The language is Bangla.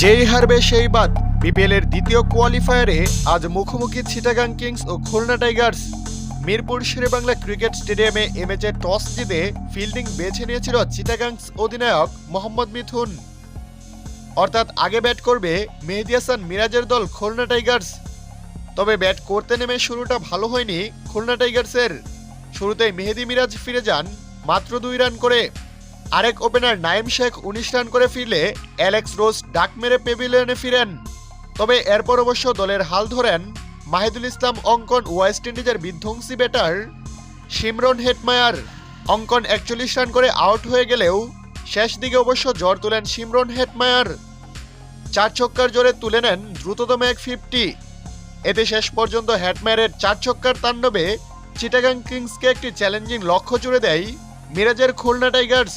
যেই হারবে সেই বাদ। বিপিএল এর দ্বিতীয় কোয়ালিফায়ারে আজ মুখোমুখি চিটাগাং কিংস ও খুলনা টাইগার্স। মিরপুর শেরেবাংলা ক্রিকেট স্টেডিয়ামে এ ম্যাচে টস জিতে ফিল্ডিং বেছে নিয়েছিল চিটাগাংস অধিনায়ক মোহাম্মদ মিথুন। অর্থাৎ আগে ব্যাট করবে মেহেদি হাসান মিরাজের দল খুলনা টাইগার্স। তবে ব্যাট করতে নেমে শুরুটা ভালো হয়নি খুলনা টাইগার্সের। শুরুতেই মেহেদি মিরাজ ফিরে যান, মাত্র দুই রান করে। আরেক ওপেনার নাইম শেখ উনিশ রান করে ফিরলে অ্যালেক্স রোজ ডাক মেরে পেভিলিয়নে ফিরেন। তবে এরপর অবশ্য দলের হাল ধরেন মাহিদুল ইসলাম, অঙ্কন ওয়েস্ট ইন্ডিজের বিধ্বংসী ব্যাটার সিমরন হেটমায়ার। অঙ্কন একচল্লিশ রান করে আউট হয়ে গেলেও শেষ দিকে অবশ্য জ্বর তোলেন সিমরন হেটমায়ার। চার ছক্কার জোরে তুলে নেন দ্রুততম এক ফিফটি। এতে শেষ পর্যন্ত হ্যাটম্যারের চার ছক্কার তাণ্ডবে চিটাগাং কিংসকে একটি চ্যালেঞ্জিং লক্ষ্য জুড়ে দেয় মিরাজের খুলনা টাইগার্স